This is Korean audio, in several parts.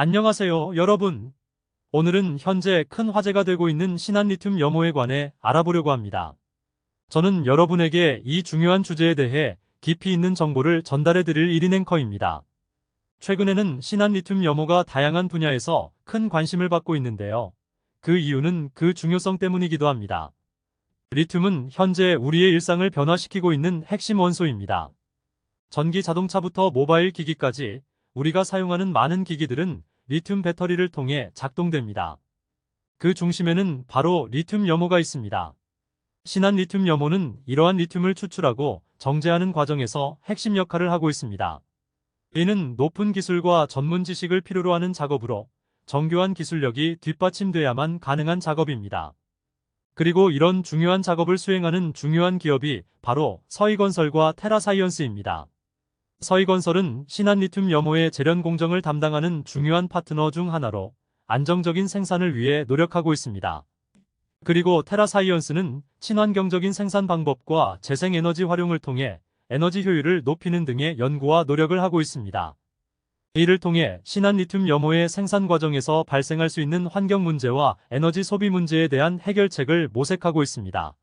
안녕하세요, 여러분. 오늘은 현재 큰 화제가 되고 있는 신한 리튬 염호에 관해 알아보려고 합니다. 저는 여러분에게 이 중요한 주제에 대해 깊이 있는 정보를 전달해 드릴 1인 앵커입니다. 최근에는 신한 리튬 염호가 다양한 분야에서 큰 관심을 받고 있는데요. 그 이유는 그 중요성 때문이기도 합니다. 리튬은 현재 우리의 일상을 변화시키고 있는 핵심 원소입니다. 전기 자동차부터 모바일 기기까지 우리가 사용하는 많은 기기들은 리튬 배터리를 통해 작동됩니다. 그 중심에는 바로 리튬 염호가 있습니다. 신한 리튬 염호는 이러한 리튬을 추출하고 정제하는 과정에서 핵심 역할을 하고 있습니다. 이는 높은 기술과 전문 지식을 필요로 하는 작업으로 정교한 기술력이 뒷받침돼야만 가능한 작업입니다. 그리고 이런 중요한 작업을 수행하는 중요한 기업이 바로 서희건설과 테라사이언스입니다. 서희건설은 신한 리튬 염호의 재련 공정을 담당하는 중요한 파트너 중 하나로 안정적인 생산을 위해 노력하고 있습니다. 그리고 테라사이언스는 친환경적인 생산 방법과 재생에너지 활용을 통해 에너지 효율을 높이는 등의 연구와 노력을 하고 있습니다. 이를 통해 신한 리튬 염호의 생산 과정에서 발생할 수 있는 환경 문제와 에너지 소비 문제에 대한 해결책을 모색하고 있습니다.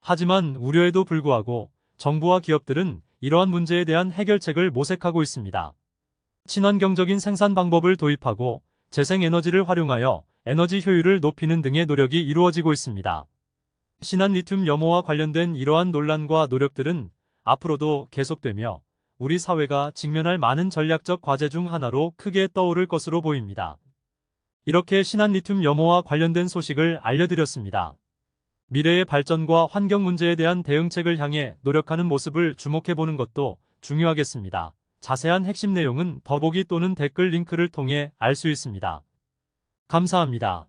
하지만 우려에도 불구하고 정부와 기업들은 이러한 문제에 대한 해결책을 모색하고 있습니다. 친환경적인 생산 방법을 도입하고 재생에너지를 활용하여 에너지 효율을 높이는 등의 노력이 이루어지고 있습니다. 신한 리튬 염호와 관련된 이러한 논란과 노력들은 앞으로도 계속되며 우리 사회가 직면할 많은 전략적 과제 중 하나로 크게 떠오를 것으로 보입니다. 이렇게 신한 리튬 염호와 관련된 소식을 알려드렸습니다. 미래의 발전과 환경 문제에 대한 대응책을 향해 노력하는 모습을 주목해보는 것도 중요하겠습니다. 자세한 핵심 내용은 더보기 또는 댓글 링크를 통해 알 수 있습니다. 감사합니다.